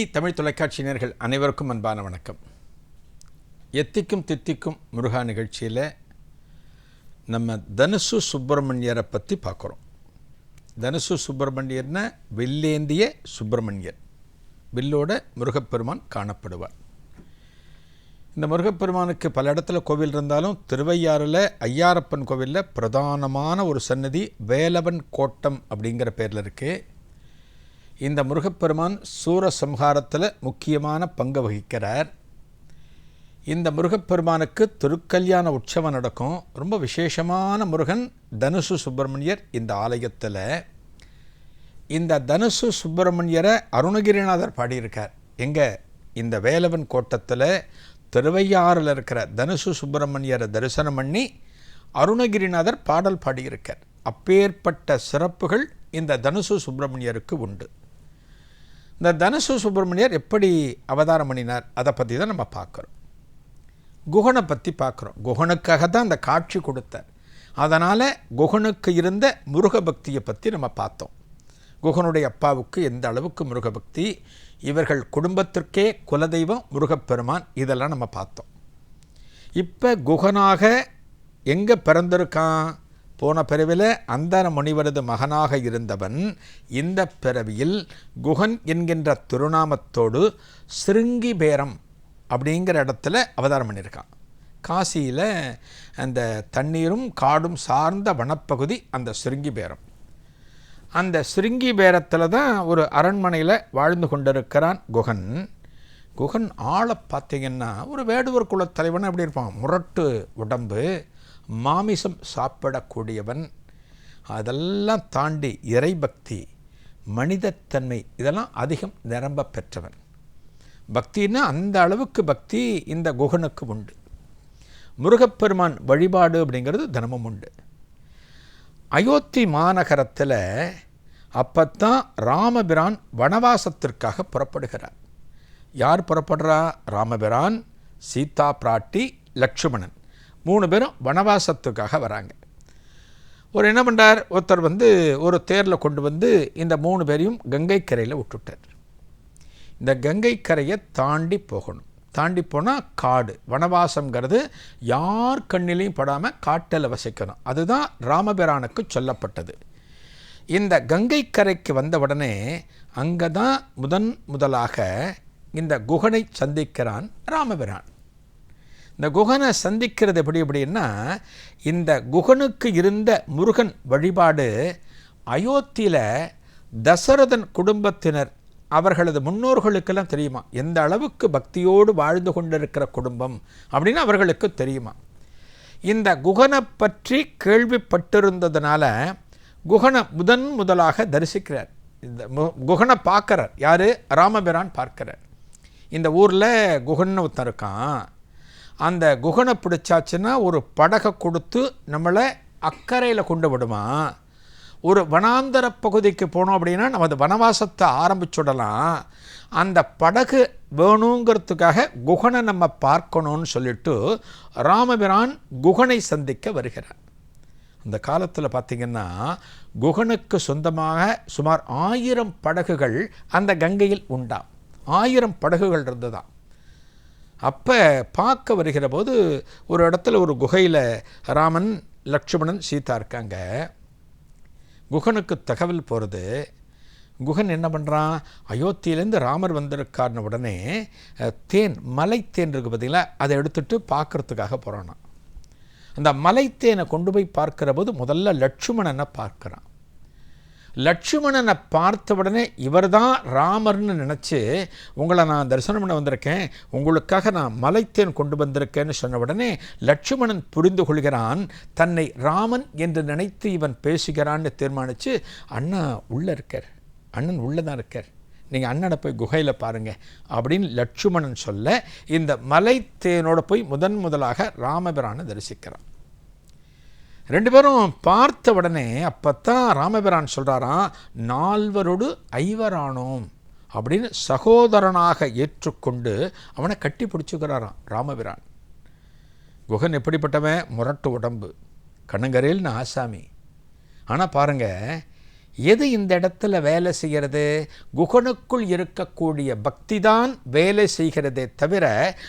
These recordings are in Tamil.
டிடி தமிழ் தொலைக்காட்சியினர்கள் அனைவருக்கும் அன்பான வணக்கம். எத்திக்கும் தித்திக்கும் முருகா நிகழ்ச்சியில் நம்ம தனுசு சுப்பிரமணியரை பற்றி பார்க்குறோம். தனுசு சுப்பிரமணியர்னா வில்லேந்திய சுப்பிரமணியர். வில்லோட முருகப்பெருமான் காணப்படுவார். இந்த முருகப்பெருமானுக்கு பல இடத்துல கோவில் இருந்தாலும் திருவையாறில் ஐயாரப்பன் கோவிலில் பிரதானமான ஒரு சன்னதி வேலவன் கோட்டம் அப்படிங்கிற பேரில் இருக்குது இந்த முருகப்பெருமான் சூரசம்ஹாரத்தில் முக்கியமான பங்கு வகிக்கிறார். இந்த முருகப்பெருமானுக்கு திருக்கல்யாண உற்சவம் நடக்கும். ரொம்ப விசேஷமான முருகன் தனுசு சுப்பிரமணியர் இந்த ஆலயத்தில். இந்த தனுசு சுப்பிரமணியரை அருணகிரிநாதர் பாடியிருக்கார். எங்கே? இந்த வேலவன் கோட்டத்தில் திருவையாறில் இருக்கிற தனுசு சுப்பிரமணியரை தரிசனம் பண்ணி அருணகிரிநாதர் பாடல் பாடியிருக்கார். அப்பேற்பட்ட சிறப்புகள் இந்த தனுசு சுப்பிரமணியருக்கு உண்டு. இந்த தனுசு சுப்பிரமணியர் எப்படி அவதாரம் பண்ணினார்? அதை பற்றி தான் நம்ம பார்க்குறோம். குகனை பற்றி பார்க்குறோம். குகனுக்காக தான் அந்த காட்சி கொடுத்தார். அதனால் குகனுக்கு இருந்த முருக பக்தியை பற்றி நம்ம பார்த்தோம். குகனுடைய அப்பாவுக்கு எந்த அளவுக்கு முருகபக்தி இவர்கள் குடும்பத்திற்கே குலதெய்வம் முருகப்பெருமான் இதெல்லாம் நம்ம பார்த்தோம். இப்போ குகனாக எங்கே பிறந்திருக்கான்? போன பிறவியில் அந்தர முனிவரது மகனாக இருந்தவன் இந்த பிறவியில் குகன் என்கின்ற திருநாமத்தோடு சிருங்கி பேரம் அப்படிங்கிற இடத்துல அவதாரம் பண்ணியிருக்கான். காசியில் அந்த தண்ணீரும் காடும் சார்ந்த வனப்பகுதி அந்த சிருங்கி பேரம். அந்த சிருங்கி பேரத்தில் தான் ஒரு அரண்மனையில் வாழ்ந்து கொண்டிருக்கிறான் குகன். குகன் ஆளை பார்த்தீங்கன்னா ஒரு வேடுவர் குலத் தலைவன் அப்படி இருப்பான். முரட்டு உடம்பு மாமிசம் சாப்பிடக்கூடியவன் அதெல்லாம் தாண்டி இறைபக்தி மனிதத்தன்மை இதெல்லாம் அதிகம் நிரம்ப பெற்றவன். பக்தின்னா அந்த அளவுக்கு பக்தி இந்த குகனுக்கு உண்டு. முருகப்பெருமான் வழிபாடு அப்படிங்கிறது தினமும் உண்டு. அயோத்தி மாநகரத்தில் அப்பத்தான் ராமபிரான் வனவாசத்திற்காக புறப்படுகிறார். யார் புறப்படுறா? ராமபிரான் சீதா பிராட்டி லக்ஷ்மணன். மூணு பேரும் வனவாசத்துக்காக வராங்க. ஒரு என்ன பண்ணுறார் ஒருத்தர் வந்து ஒரு தேரில் கொண்டு வந்து இந்த மூணு பேரையும் கங்கை கரையில் விட்டுட்டார். இந்த கங்கை கரையை தாண்டி போகணும். தாண்டி போனால் காடு. வனவாசங்கிறது யார் கண்ணிலையும் படாமல் காட்டில் வசிக்கணும். அதுதான் ராமபிரானுக்கு சொல்லப்பட்டது. இந்த கங்கை கரைக்கு வந்த உடனே அங்கே தான் முதன் முதலாக இந்த குகனை சந்திக்கிறான் ராமபிரான். இந்த குகனை சந்திக்கிறது எப்படி எப்படின்னா இந்த குகனுக்கு இருந்த முருகன் வழிபாடு அயோத்தியில் தசரதன் குடும்பத்தினர் அவர்களது முன்னோர்களுக்கெல்லாம் தெரியுமா? எந்த அளவுக்கு பக்தியோடு வாழ்ந்து கொண்டிருக்கிற குடும்பம் அப்படின்னு அவர்களுக்கு தெரியுமா? இந்த குகனை பற்றி கேள்விப்பட்டிருந்ததுனால குகனை முதன் முதலாக தரிசிக்கிறார். இந்த மு- குகனை பார்க்குறார். யார்? ராமபிரான் பார்க்கிறார். இந்த ஊரில் குகன்னு ஒருத்தன் இருக்கான். அந்த குகனை பிடிச்சாச்சுன்னா ஒரு படகை கொடுத்து நம்மளை அக்கறையில் கொண்டு விடுமா? ஒரு வனாந்தர பகுதிக்கு போனோம் அப்படின்னா நம்ம அந்த வனவாசத்தை ஆரம்பிச்சுடலாம் அந்த படகு வேணுங்கிறதுக்காக குகனை நம்ம பார்க்கணும்னு சொல்லிட்டு ராமபிரான் குகனை சந்திக்க வருகிறார். அந்த காலத்தில் பார்த்திங்கன்னா குகனுக்கு சொந்தமாக சுமார் ஆயிரம் படகுகள் அந்த கங்கையில் உண்டாம். ஆயிரம் படகுகள் இருந்ததாம். அப்போ பார்க்க வருகிற போது ஒரு இடத்துல ஒரு குகையில் ராமன் லக்ஷ்மணன் சீதா இருக்காங்க. குகனுக்கு தகவல் போகிறது குகன் என்ன பண்ணுறான் அயோத்தியிலேருந்து ராமர் வந்திருக்கார்னு உடனே தேன் மலைத்தேன் இருக்குது பார்த்தீங்களா அதை எடுத்துட்டு பார்க்குறதுக்காக போகிறான் அந்த மலைத்தேனை கொண்டு போய் பார்க்கிற போது முதல்ல லட்சுமணனை பார்க்குறான். லட்சுமணனை பார்த்த உடனே இவர்தான் ராமர்னு நினச்சி உங்களை நான் தரிசனம் பண்ண வந்திருக்கேன். உங்களுக்காக நான் மலைத்தேன் கொண்டு வந்திருக்கேன்னு சொன்ன உடனே லட்சுமணன் புரிந்து கொள்கிறான். தன்னை ராமன் என்று நினைத்து இவன் பேசுகிறான்னு தீர்மானித்து அண்ணா உள்ளே இருக்கார். அண்ணன் உள்ளே தான் இருக்கார். நீங்கள் அண்ணனை போய் குகையில் பாருங்கள் அப்படின்னு லட்சுமணன் சொல்ல இந்த மலைத்தேனோட போய் முதன் முதலாக ராமபிரானை தரிசிக்கிறான். ரெண்டு பேரும் பார்த்த உடனே அப்பத்தான் ராமபிரான் சொல்கிறாராம் நால்வரோடு ஐவரானோம் அப்படின்னு சகோதரனாக ஏற்றுக்கொண்டு அவனை கட்டி பிடிச்சுக்கிறாராம் ராமபிரான். குகன் எப்படிப்பட்டவன்? முரட்டு உடம்பு கண்ணங்கரையில்னு ஆசாமி. ஆனால் பாருங்கள் எது இந்த இடத்துல வேலை செய்கிறது குகனுக்குள் இருக்கக்கூடிய பக்தி தான் வேலை செய்கிறதே தவிர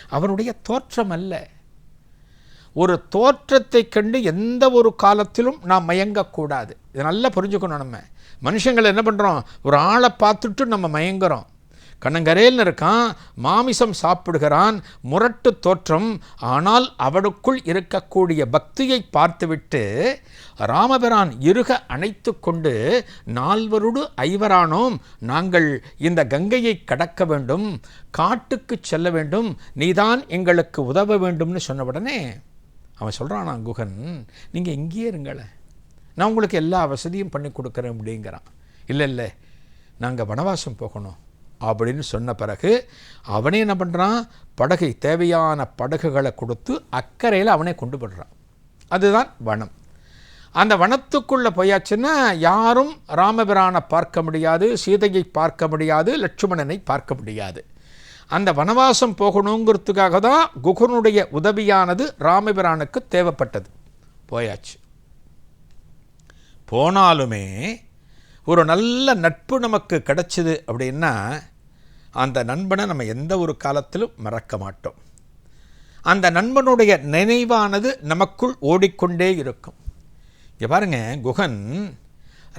அவனுடைய தோற்றம் அல்ல ஒரு தோற்றத்தை கண்டு எந்த ஒரு காலத்திலும் நாம் மயங்கக்கூடாது. இதை நல்லா புரிஞ்சுக்கணும் நம்ம. மனுஷங்கள் என்ன பண்ணுறோம் ஒரு ஆளை பார்த்துட்டு நம்ம மயங்குறோம். கண்ணங்கரேல்னு இருக்கான் மாமிசம் சாப்பிடுகிறான் முரட்டு தோற்றம் ஆனால் அவனுக்குள் இருக்கக்கூடிய பக்தியை பார்த்துவிட்டு ராமபிரான் இருக அணைத்து கொண்டு நால்வருடு ஐவரானோம் நாங்கள் இந்த கங்கையை கடக்க வேண்டும் காட்டுக்கு செல்ல வேண்டும் நீதான் எங்களுக்கு உதவ வேண்டும்னு சொன்ன உடனே அவன் சொல்கிறானா குகன் நீங்கள் இங்கேயே இருங்களேன். நான் உங்களுக்கு எல்லா வசதியும் பண்ணி கொடுக்குறேன் அப்படிங்கிறான். இல்லை இல்லை நாங்கள் வனவாசம் போகணும் அப்படின்னு சொன்ன பிறகு அவனே என்ன பண்ணுறான் படகை தேவையான படகுகளை கொடுத்து அக்கறையில் அவனே கொண்டு போடுறான் அதுதான் வனம். அந்த வனத்துக்குள்ளே போயாச்சுன்னா யாரும் ராமபிரானை பார்க்க முடியாது சீதையை பார்க்க முடியாது லட்சுமணனை பார்க்க முடியாது. அந்த வனவாசம் போகணுங்கிறதுக்காக தான் குகனுடைய உதவியானது ராமபிரானுக்கு தேவைப்பட்டது. போயாச்சு. போனாலுமே ஒரு நல்ல நட்பு நமக்கு கிடைச்சிது அப்படின்னா அந்த நண்பனை நம்ம எந்த ஒரு காலத்திலும் மறக்க மாட்டோம். அந்த நண்பனுடைய நினைவானது நமக்குள் ஓடிக்கொண்டே இருக்கும். இங்கே பாருங்க குகன்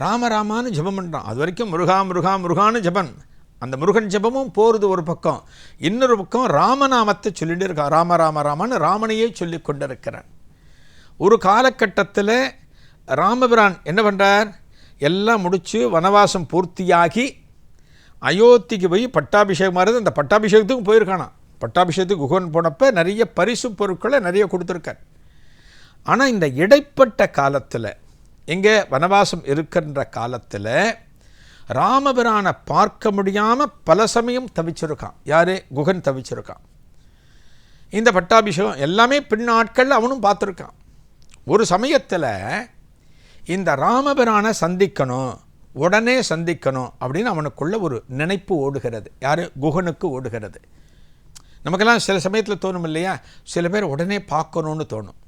ராமராமான்னு ஜெபம் பண்ணுறான் அது வரைக்கும் முருகா முருகா முருகான்னு ஜெபன் அந்த முருகன் ஜெபமும் போகிறது ஒரு பக்கம். இன்னொரு பக்கம் ராமநாமத்தை சொல்லிட்டு இருக்கான் ராம ராம ராமன்னு ராமனையே சொல்லி கொண்டிருக்கிறான். ஒரு காலகட்டத்தில் ராமபிரான் என்ன பண்ணுறார் எல்லாம் முடித்து வனவாசம் பூர்த்தியாகி அயோத்திக்கு போய் பட்டாபிஷேகம் மாறுது அந்த பட்டாபிஷேகத்துக்கும் போயிருக்கானா. பட்டாபிஷேகத்துக்கு குகன் போனப்போ நிறைய பரிசு பொருட்களை நிறைய கொடுத்துருக்கார். ஆனால் இந்த இடைப்பட்ட காலத்தில் எங்கே வனவாசம் இருக்கின்ற காலத்தில் ராமபிரானை பார்க்க முடியாமல் பல சமயம் தவிச்சிருக்கான். யார்? குகன் தவிச்சிருக்கான். இந்த பட்டாபிஷேகம் எல்லாமே பின்னாட்கள் அவனும் பார்த்துருக்கான். ஒரு சமயத்தில் இந்த ராமபிரானை சந்திக்கணும் உடனே சந்திக்கணும் அப்படின்னு அவனுக்குள்ள ஒரு நினைப்பு ஓடுகிறது. யார்? குகனுக்கு ஓடுகிறது. நமக்கெல்லாம் சில சமயத்தில் தோணும் இல்லையா? சில பேர் உடனே பார்க்கணுன்னு தோணும்.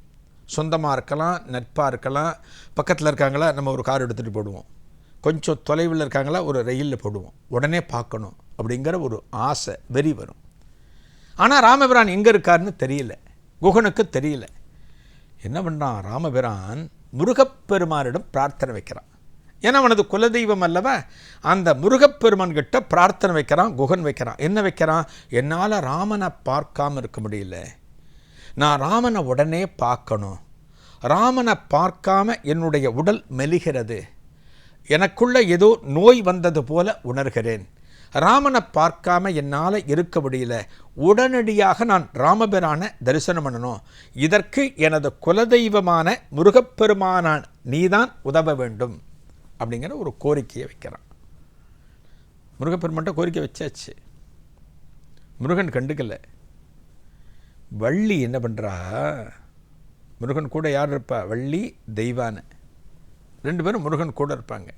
சொந்தமாக இருக்கலாம் நட்பாக இருக்கலாம். பக்கத்தில் இருக்காங்களா? நம்ம ஒரு கார் எடுத்துகிட்டு போடுவோம். கொஞ்சம் தொலைவில் இருக்காங்களா ஒரு ரயிலில் போடுவோம். உடனே பார்க்கணும் அப்படிங்கிற ஒரு ஆசை வெறி வரும். ஆனால் ராமபிரான் எங்கே இருக்காருன்னு தெரியல. குகனுக்கு தெரியல. என்ன பண்ணுறான் ராமபிரான் முருகப்பெருமானிடம் பிரார்த்தனை வைக்கிறான். ஏன்னா அவனது குலதெய்வம் அல்லவா? அந்த முருகப்பெருமான் கிட்ட பிரார்த்தனை வைக்கிறான் குகன் வைக்கிறான். என்ன வைக்கிறான்? என்னால் ராமனை பார்க்காம இருக்க முடியல. நான் ராமனை உடனே பார்க்கணும். ராமனை பார்க்காம என்னுடைய உடல் மெலிகிறது. எனக்குள்ள ஏதோ நோய் வந்தது போல உணர்கிறேன். ராமனை பார்க்காம என்னால் இருக்க முடியல. உடனடியாக நான் ராமபிரான தரிசனம் பண்ணணும். இதற்கு எனது குலதெய்வமான முருகப்பெருமானான் நீதான் உதவ வேண்டும். அப்படிங்கிற ஒரு கோரிக்கையை வைக்கிறான். முருகப்பெருமான்ட்ட கோரிக்கை வச்சாச்சு. முருகன் கண்டுக்கல. வள்ளி என்ன பண்ணுறா முருகன் கூட யார் இருப்பா? வள்ளி தெய்வான ரெண்டு பேரும் முருகன் கூட இருப்பாங்க.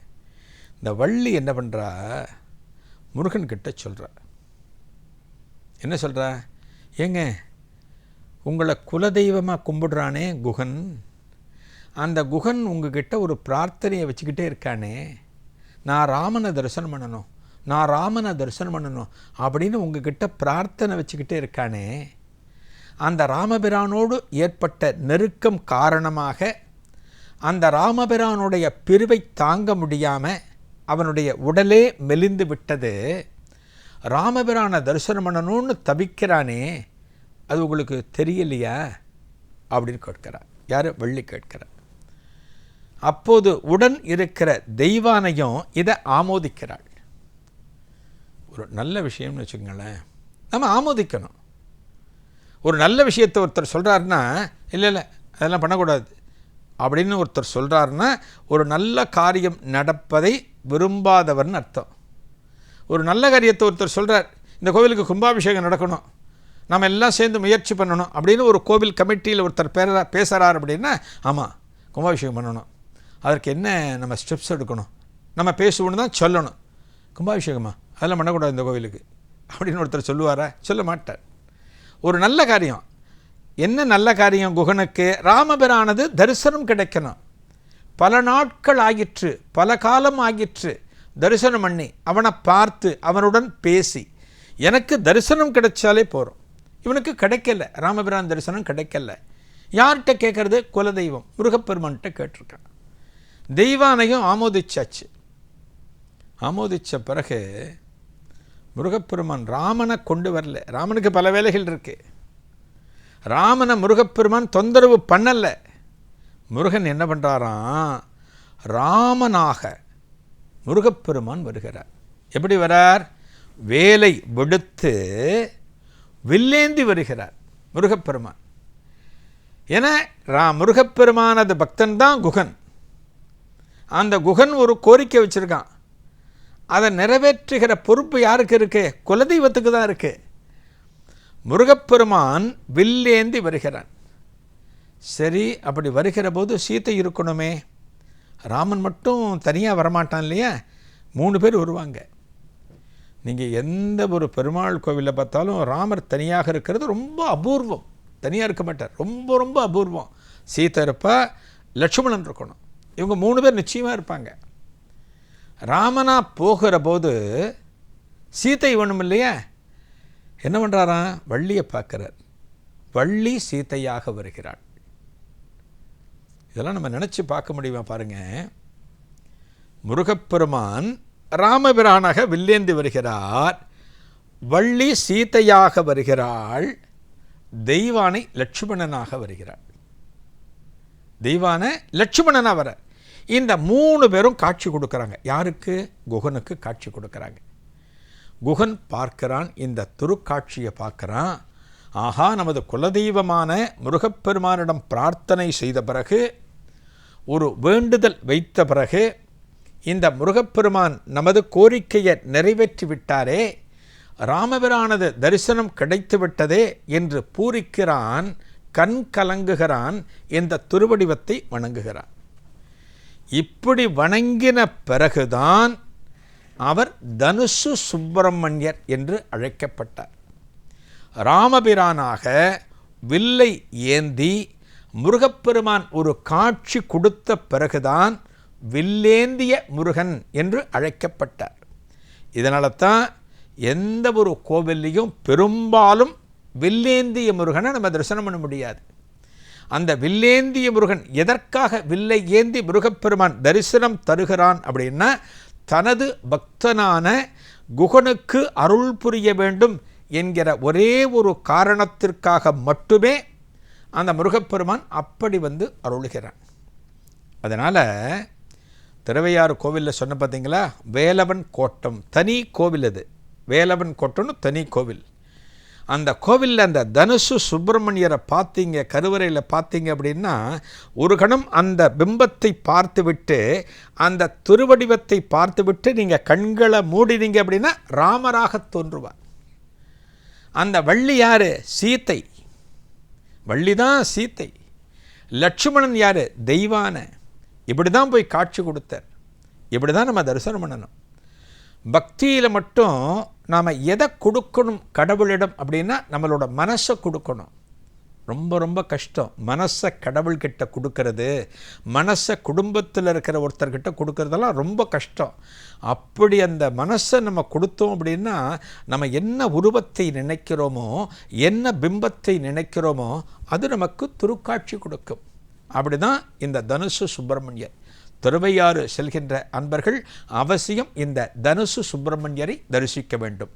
இந்த வள்ளி என்ன பண்ணுறா முருகன் கிட்ட சொல்கிறா என்ன சொல்கிறா ஏங்க உங்களை குலதெய்வமாக கும்பிடுறானே குகன். அந்த குகன் உங்ககிட்ட ஒரு பிரார்த்தனையை வச்சுக்கிட்டே இருக்கானே. நான் ராமனை தரிசனம் பண்ணணும். நான் ராமனை தரிசனம் பண்ணணும் அப்படின்னு உங்ககிட்ட பிரார்த்தனை வச்சுக்கிட்டே இருக்கானே. அந்த ராமபிரானோடு ஏற்பட்ட நெருக்கம் காரணமாக அந்த ராமபிரானுடைய பிரிவை தாங்க முடியாமல் அவனுடைய உடலே மெலிந்து விட்டது. ராமபிரானை தரிசனம் பண்ணணும்னு தவிக்கிறானே அது உங்களுக்கு தெரியலையா? அப்படின்னு கேட்கிறார். யார்? வள்ளி கேட்கிறார். அப்போது உடன் இருக்கிற தெய்வானையும் இதை ஆமோதிக்கிறாள். ஒரு நல்ல விஷயம்னு வச்சுக்கோங்களேன். நம்ம ஆமோதிக்கணும். ஒரு நல்ல விஷயத்தை ஒருத்தர் சொல்கிறாருன்னா இல்லை இல்லை அதெல்லாம் பண்ணக்கூடாது. அப்படின்னு ஒருத்தர் சொல்கிறாருன்னா ஒரு நல்ல காரியம் நடப்பதை விரும்பாதவர்னு அர்த்தம். ஒரு நல்ல காரியத்தை ஒருத்தர் சொல்கிறார் இந்த கோவிலுக்கு கும்பாபிஷேகம் நடக்கணும் நம்ம எல்லாம் சேர்ந்து முயற்சி பண்ணணும் அப்படின்னு ஒரு கோவில் கமிட்டியில் ஒருத்தர் பேர பேசுகிறார் அப்படின்னா ஆமாம் கும்பாபிஷேகம் பண்ணணும். அதற்கு என்ன நம்ம ஸ்டெப்ஸ் எடுக்கணும்? நம்ம பேசுவோன்னு தான் சொல்லணும். கும்பாபிஷேகமா? அதெல்லாம் பண்ணக்கூடாது இந்த கோவிலுக்கு. அப்படின்னு ஒருத்தர் சொல்லுவாரா? சொல்ல மாட்டார். ஒரு நல்ல காரியம் என்ன நல்ல காரியம் குகனுக்கு? ராமபிரானது தரிசனம் கிடைக்கணும். பல நாட்கள் ஆகிற்று பல காலம் ஆகிற்று தரிசனம் பண்ணி அவனை பார்த்து அவனுடன் பேசி எனக்கு தரிசனம் கிடைச்சாலே போகிறோம் இவனுக்கு கிடைக்கல ராமபிரான் தரிசனம் கிடைக்கல. யார்கிட்ட கேட்கறது? குலதெய்வம் முருகப்பெருமான்கிட்ட கேட்டிருக்கான். தெய்வானையும் ஆமோதிச்சாச்சு. ஆமோதித்த பிறகு முருகப்பெருமான் ராமனை கொண்டு வரல. ராமனுக்கு பல வேலைகள் இருக்குது ராமனை முருகப்பெருமான் தொந்தரவு பண்ணலை. முருகன் என்ன பண்ணுறாராம் ராமனாக முருகப்பெருமான் வருகிறார். எப்படி வரார்? வேலை விடுத்து வில்லேந்தி வருகிறார் முருகப்பெருமான். என ரா முருகப்பெருமானது பக்தன் தான் குகன். அந்த குகன் ஒரு கோரிக்கை வச்சுருக்கான். அதை நிறைவேற்றுகிற பொறுப்பு யாருக்கு இருக்குது குலதெய்வத்துக்கு தான் இருக்குது முருகப்பெருமான் வில்லேந்தி வருகிறான். சரி அப்படி வருகிற போது சீத்தை இருக்கணுமே. ராமன் மட்டும் தனியாக வரமாட்டான் இல்லையா? மூணு பேர் வருவாங்க. நீங்கள் எந்த ஒரு பெருமாள் கோவிலில் பார்த்தாலும் ராமர் தனியாக இருக்கிறது ரொம்ப அபூர்வம். தனியாக இருக்க மாட்டார். ரொம்ப ரொம்ப அபூர்வம். சீத்தை இருப்பா லட்சுமணன் இருக்கணும். இவங்க மூணு பேர் நிச்சயமாக இருப்பாங்க. ராமனாக போகிற போது சீத்தை வேணும் இல்லையா என்ன பண்ணுறாராம் வள்ளியை பார்க்குறார். வள்ளி சீத்தையாக வருகிறாள். இதெல்லாம் நம்ம நினச்சி பார்க்க முடியுமா பாருங்க. முருகப்பெருமான் ராமபிரானாக வில்லேந்து வருகிறார். வள்ளி சீதையாக வருகிறாள். தெய்வானை லட்சுமணனாக வருகிறாள். தெய்வான லட்சுமணனா வர. இந்த மூணு பேரும் காட்சி கொடுக்குறாங்க. யாருக்கு? குகனுக்கு காட்சி கொடுக்குறாங்க. குகன் பார்க்கிறான் இந்த துருக்காட்சியை பார்க்குறான். ஆஹா நமது குலதெய்வமான முருகப்பெருமானிடம் பிரார்த்தனை செய்த பிறகு ஒரு வேண்டுதல் வைத்த பிறகு இந்த முருகப்பெருமான் நமது கோரிக்கையை நிறைவேற்றி விட்டாரே ராமபிரானது தரிசனம் கிடைத்து விட்டதே என்று பூரிக்கிறான் கண் கலங்குகிறான் இந்த திருவடிவத்தை வணங்குகிறான். இப்படி வணங்கின பிறகுதான் அவர் தனுசு சுப்பிரமணியர் என்று அழைக்கப்பட்டார். ராமபிரானாக வில்லை ஏந்தி முருகப்பெருமான் ஒரு காட்சி கொடுத்த பிறகுதான் வில்லேந்திய முருகன் என்று அழைக்கப்பட்டார். இதனால தான் எந்த ஒரு கோவில்லையும் பெரும்பாலும் வில்லேந்திய முருகனை நம்ம தரிசனம் பண்ண முடியாது. அந்த வில்லேந்திய முருகன் எதற்காக வில்லை ஏந்தி முருகப்பெருமான் தரிசனம் தருகிறான் அப்படின்னா தனது பக்தனான குகனுக்கு அருள் புரிய வேண்டும் என்கிற ஒரே ஒரு காரணத்திற்காக மட்டுமே அந்த முருகப்பெருமான் அப்படி வந்து அருளுகிறான். அதனால் திருவையாறு கோவிலில் சொன்ன பார்த்தீங்களா வேலவன் கோட்டம். தனி கோவில் அது. வேலவன் கோட்டம்னு தனி கோவில். அந்த கோவிலில் அந்த தனுசு சுப்பிரமணியரை பார்த்தீங்க கருவறையில் பார்த்தீங்க அப்படின்னா ஒரு கணம் அந்த பிம்பத்தை பார்த்துவிட்டு அந்த திருவடிவத்தை பார்த்துவிட்டு நீங்கள் கண்களை மூடினீங்க அப்படின்னா ராமராக தோன்றுவார். அந்த வள்ளி யார்? சீத்தை. வள்ளி தான் சீத்தை. லட்சுமணன் யார்? தெய்வான. இப்படி தான் போய் காட்சி கொடுத்தார். இப்படி தான் நம்ம தரிசனம் பண்ணணும். பக்தியில் மட்டும் நாம் எதை கொடுக்கணும் கடவுளிடம் அப்படின்னா நம்மளோட மனசை கொடுக்கணும். ரொம்ப ரொம்ப கஷ்டம். மனசை கடவுள்கிட்ட கொடுக்கறது மனசை குடும்பத்தில் இருக்கிற ஒருத்தர்கிட்ட கொடுக்கறதெல்லாம் ரொம்ப கஷ்டம். அப்படி அந்த மனசை நம்ம கொடுத்தோம் அப்படின்னா நம்ம என்ன உருவத்தை நினைக்கிறோமோ என்ன பிம்பத்தை நினைக்கிறோமோ அது நமக்கு துருக்காட்சி கொடுக்கும். அப்படி தான் இந்த தனுசு சுப்பிரமணியர் திருவையாறு செல்கின்ற அன்பர்கள் அவசியம் இந்த தனுசு சுப்பிரமணியரை தரிசிக்க வேண்டும்.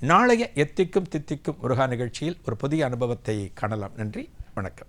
நாளைய எத்திக்கும் தித்திக்கும் முருகா நிகழ்ச்சியில் ஒரு புதிய அனுபவத்தை காணலாம். நன்றி. வணக்கம்.